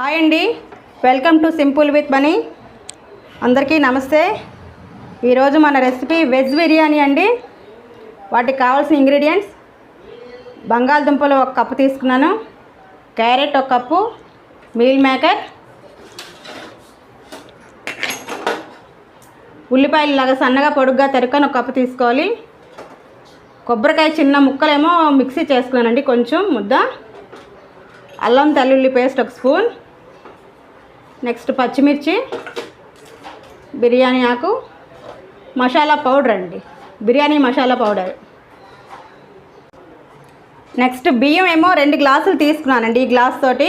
Hi అండి. Welcome to simple with money అందరికీ నమస్తే. ఈరోజు మన రెసిపీ వెజ్ బిర్యానీ అండి. వాటికి కావాల్సిన ఇంగ్రీడియంట్స్. బంగాళదుంపలు ఒక కప్పు తీసుకున్నాను. క్యారెట్ ఒక కప్పు. Meal maker. ఉల్లిపాయలు లాగా సన్నగా పొడుగ్గా తరుక్కొని ఒక కప్పు తీసుకోవాలి. కొబ్బరికాయ చిన్న ముక్కలేమో మిక్సీ చేసుకున్నానండి కొంచెం ముద్ద. అల్లం తెల్లుల్లి పేస్ట్ ఒక స్పూన్. నెక్స్ట్ పచ్చిమిర్చి బిర్యానీ ఆకు మసాలా పౌడర్ అండి. బిర్యానీ మసాలా పౌడర్. నెక్స్ట్ బియ్యం ఏమో రెండు గ్లాసులు తీసుకున్నానండి. ఈ గ్లాస్ తోటి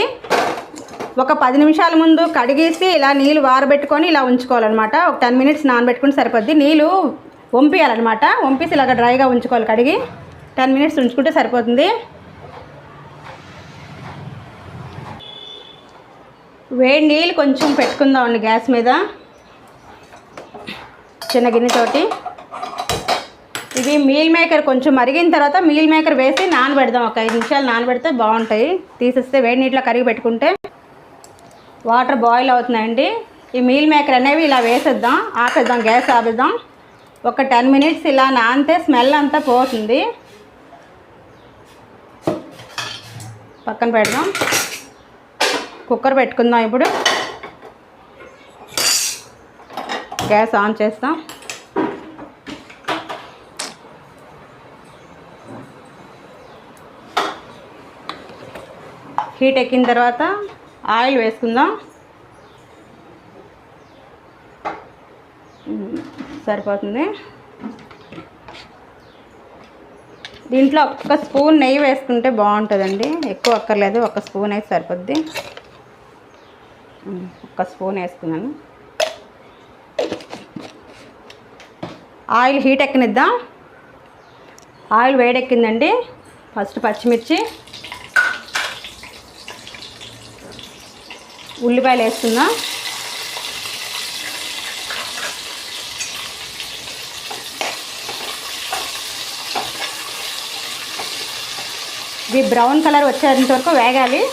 ఒక పది నిమిషాల ముందు కడిగేసి ఇలా నీళ్ళు వారబెట్టుకొని ఇలా ఉంచుకోవాలన్నమాట. ఒక టెన్ మినిట్స్ నానబెట్టుకుని సరిపోద్ది. నీళ్ళు వంపియాలన్నమాట. వంపేసి ఇలాగ డ్రైగా ఉంచుకోవాలి. కడిగి టెన్ మినిట్స్ ఉంచుకుంటే సరిపోతుంది. వేడి నీళ్ళు కొంచెం పెట్టుకుందామండి గ్యాస్ మీద. చిన్న గిన్నెతోటి. ఇది మీల్ మేకర్ కొంచెం మరిగిన తర్వాత మీల్ మేకర్ వేసి నానబెడదాం. ఒక ఐదు నిమిషాలు నానబెడితే బాగుంటాయి. తీసేస్తే వేడి నీటిలో కరిగి పెట్టుకుంటే వాటర్ బాయిల్ అవుతున్నాయండి. ఈ మీల్ మేకర్ అనేవి ఇలా వేసేద్దాం. ఆపేద్దాం గ్యాస్ ఆపేద్దాం. ఒక టెన్ మినిట్స్ ఇలా నానితే స్మెల్ అంతా పోతుంది. పక్కన పెడదాం. కుక్కర్ పెట్టుకుందాం ఇప్పుడు. గ్యాస్ ఆన్ చేస్తాం. హీట్ ఎక్కిన తర్వాత ఆయిల్ వేసుకుందాం. సరిపోతుంది. దీంట్లో ఒక్క స్పూన్ నెయ్యి వేసుకుంటే బాగుంటుందండి. ఎక్కువ అక్కర్లేదు ఒక స్పూన్ అయితే సరిపోద్ది. ఒక స్పూన్ వేసుకున్నాను. ఆయిల్ హీట్ ఎక్కనిద్దాం. ఆయిల్ వేడెక్కిందండి. ఫస్ట్ పచ్చిమిర్చి. ఉల్లిపాయలు వేస్తున్నా ఇది బ్రౌన్ కలర్ వచ్చేంత వరకు వేగాలి.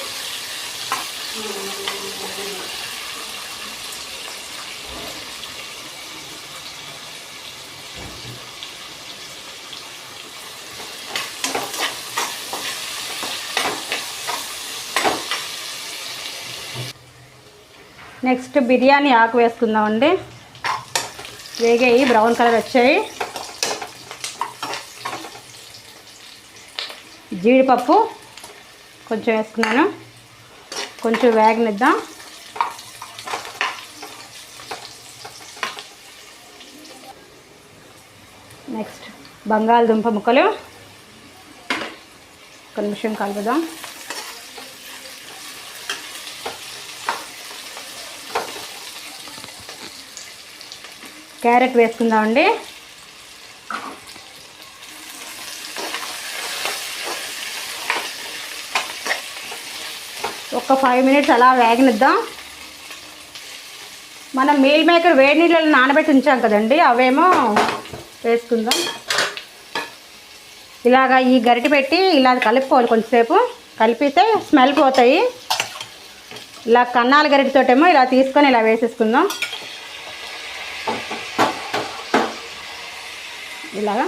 నెక్స్ట్ బిర్యానీ ఆకు వేసుకుందామండి. వేగాయి బ్రౌన్ కలర్ వచ్చాయి. జీడిపప్పు కొంచెం వేసుకున్నాను. కొంచెం వేగనిద్దాం. నెక్స్ట్ బంగాళదుంప ముక్కలు. ఒక నిమిషం కలుపుదాం. క్యారెట్ వేసుకుందామండి. ఒక ఫైవ్ మినిట్స్ అలా వేగనిద్దాం. మనం మీల్ మేకర్ వేడి నీళ్ళలో నానబెట్టి ఉంచాం కదండి అవేమో వేసుకుందాం. ఇలాగా ఈ గరిటె పెట్టి ఇలా కలుపుకోవాలి కొంచెంసేపు. కలిపితే స్మెల్ పోతాయి. ఇలా కన్నాల గరిటెతోటేమో ఇలా తీసుకొని ఇలా వేసేసుకుందాం. ఇలాగా.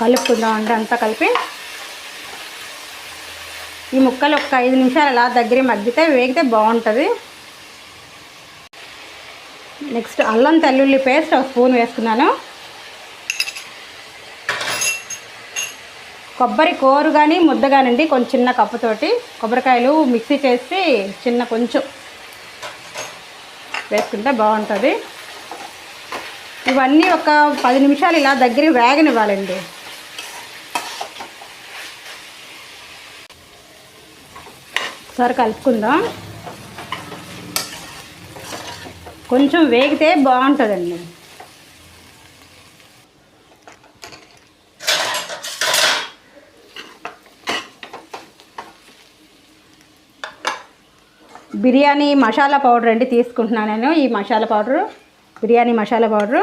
కలుపుకుందాం అండి అంతా కలిపి. ఈ ముక్కలు ఒక ఐదు నిమిషాలు అలా దగ్గర మగ్గితే వేగితే బాగుంటుంది. నెక్స్ట్ అల్లం తెల్లుల్లి పేస్ట్ ఒక స్పూన్ వేసుకున్నాను. కొబ్బరి కోరు కానీ ముద్ద కానివ్వండి కొంచెం చిన్న కప్పుతోటి కొబ్బరికాయలు మిక్సీ చేసి చిన్న కొంచెం వేసుకుంటే బాగుంటుంది. ఇవన్నీ ఒక పది నిమిషాలు ఇలా దగ్గర వేగనివ్వాలండి. ఒకసారి కలుపుకుందాం. కొంచెం వేగితే బాగుంటుందండి. బిర్యానీ మసాలా పౌడర్ అండి తీసుకుంటున్నాను నేను. ఈ masala powder biryani masala powder.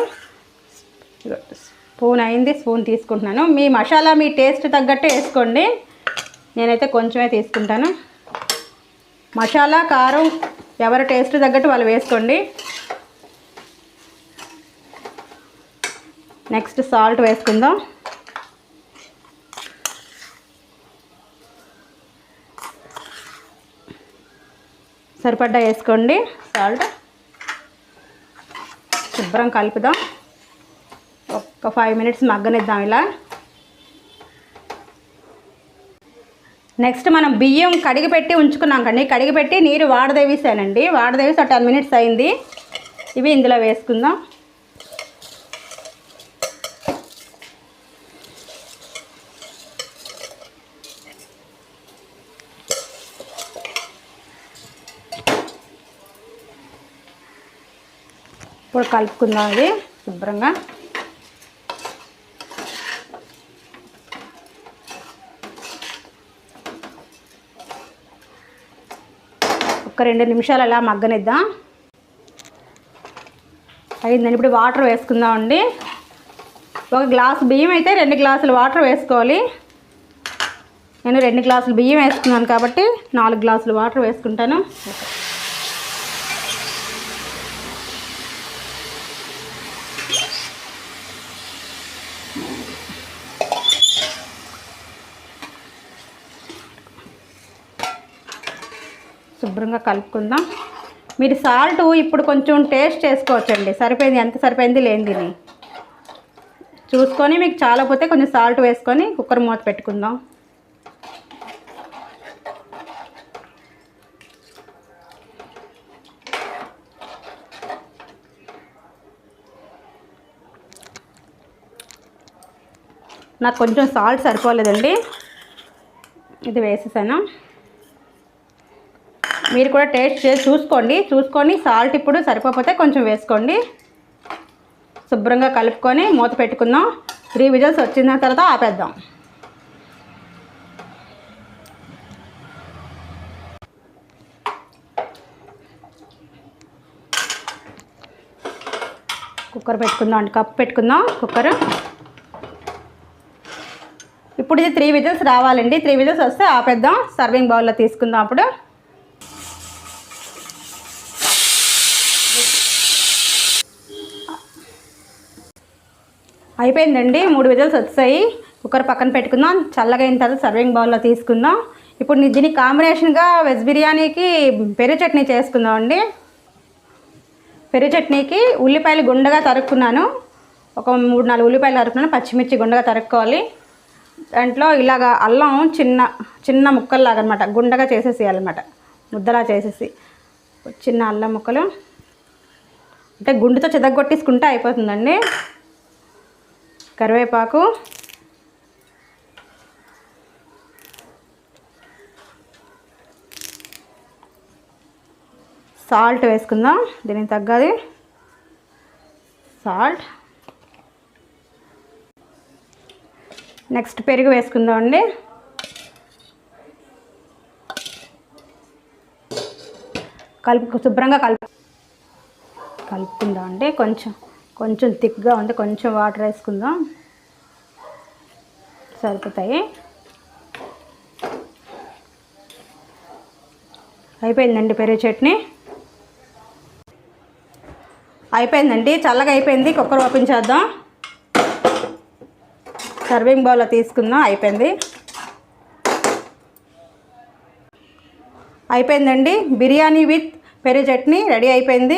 Spoon అయింది స్పూన్ తీసుకుంటున్నాను. మీ మసాలా మీ టేస్ట్ తగ్గట్టే వేసుకోండి. నేనైతే కొంచెమే తీసుకుంటాను. మసాలా కారం ఎవరి టేస్ట్ తగ్గట్టు వాళ్ళు వేసుకోండి. నెక్స్ట్ సాల్ట్ వేసుకుందాం. సరిపడ్డా వేసుకోండి సాల్ట్. శుభ్రం కలుపుదాం. ఒక్క ఫైవ్ మినిట్స్ మగ్గనిద్దాం ఇలా. నెక్స్ట్ మనం బియ్యం కడిగి పెట్టి ఉంచుకున్నాం కండి. కడిగి పెట్టి నీరు వాడదేవిసానండి. వాడదేవిసి ఒక టెన్ మినిట్స్ అయింది. ఇవి ఇందులో వేసుకుందాం. ఇప్పుడు కలుపుకుందాం ఇది శుభ్రంగా. ఒక రెండు నిమిషాలు అలా మగ్గనిద్దాం. అయిందండి ఇప్పుడు వాటర్ వేసుకుందామండి ఒక గ్లాసు బియ్యం అయితే రెండు గ్లాసులు వాటర్ వేసుకోవాలి. నేను రెండు గ్లాసులు బియ్యం వేసుకున్నాను కాబట్టి నాలుగు గ్లాసులు వాటర్ వేసుకుంటాను. శుభ్రంగా కలుపుకుందాం. మీరు సాల్ట్ ఇప్పుడు కొంచెం టేస్ట్ చేసుకోవచ్చండి. సరిపోయింది? ఎంత సరిపోయింది? లేని దీన్ని చూసుకొని మీకు చాలా పోతే కొంచెం సాల్ట్ వేసుకొని కుక్కర్ మూత పెట్టుకుందాం. నాకు కొంచెం సాల్ట్ సరిపోలేదండి. ఇది వేసేసాను. మీరు కూడా టేస్ట్ చేసి చూసుకోండి. చూసుకొని సాల్ట్ ఇప్పుడు సరిపోతే కొంచెం వేసుకోండి. శుభ్రంగా కలుపుకొని మూత పెట్టుకుందాం. త్రీ విజిల్స్ వచ్చిన తర్వాత ఆపేద్దాం. కుక్కర్ పెట్టుకుందాం అండి. కప్పు పెట్టుకుందాం కుక్కర్. ఇప్పుడు ఇది త్రీ విజిల్స్ రావాలండి. త్రీ విజిల్స్ వస్తే ఆపేద్దాం. సర్వింగ్ బౌల్లో తీసుకుందాం అప్పుడు. అయిపోయిందండి. మూడు విజల్స్ వచ్చాయి. కుక్కర్ పక్కన పెట్టుకుందాం. చల్లగా అయిన తర్వాత సర్వింగ్ బౌల్లో తీసుకుందాం. ఇప్పుడు దీని దీనికి కాంబినేషన్గా వెజ్ బిర్యానీకి పెరుగు చట్నీ చేసుకుందాం అండి. పెరుగు చట్నీకి ఉల్లిపాయలు గుండగా తరుక్కున్నాను. ఒక మూడు నాలుగు ఉల్లిపాయలు తరుక్కున్నాను. పచ్చిమిర్చి గుండగా తరుక్కోవాలి. దాంట్లో ఇలాగా అల్లం చిన్న చిన్న ముక్కల్లాగా అనమాట గుండగా చేసేసేయాలన్నమాట. ముద్దలా చేసేసి. చిన్న అల్లం ముక్కలు. అంటే గుండెతో చెదగొట్టేసుకుంటే అయిపోతుందండి. కరివేపాకు. సాల్ట్ వేసుకుందాం దీనికి తగ్గది. సాల్ట్. నెక్స్ట్ పెరుగు వేసుకుందాం అండి. కలుపు శుభ్రంగా కలుపు. కలుపుకుందాం అండి కొంచెం. కొంచెం థిక్గా ఉంది కొంచెం వాటర్ వేసుకుందాం. సరిపోతాయి. అయిపోయిందండి పెరుగు చట్నీ? అయిపోయిందండి చల్లగా అయిపోయింది కుక్కర్ ఓపెన్ చేద్దాం. సర్వింగ్ బౌల్లో తీసుకుందాం అయిపోయింది. అయిపోయిందండి బిర్యానీ విత్ పెరుగు చట్నీ రెడీ అయిపోయింది.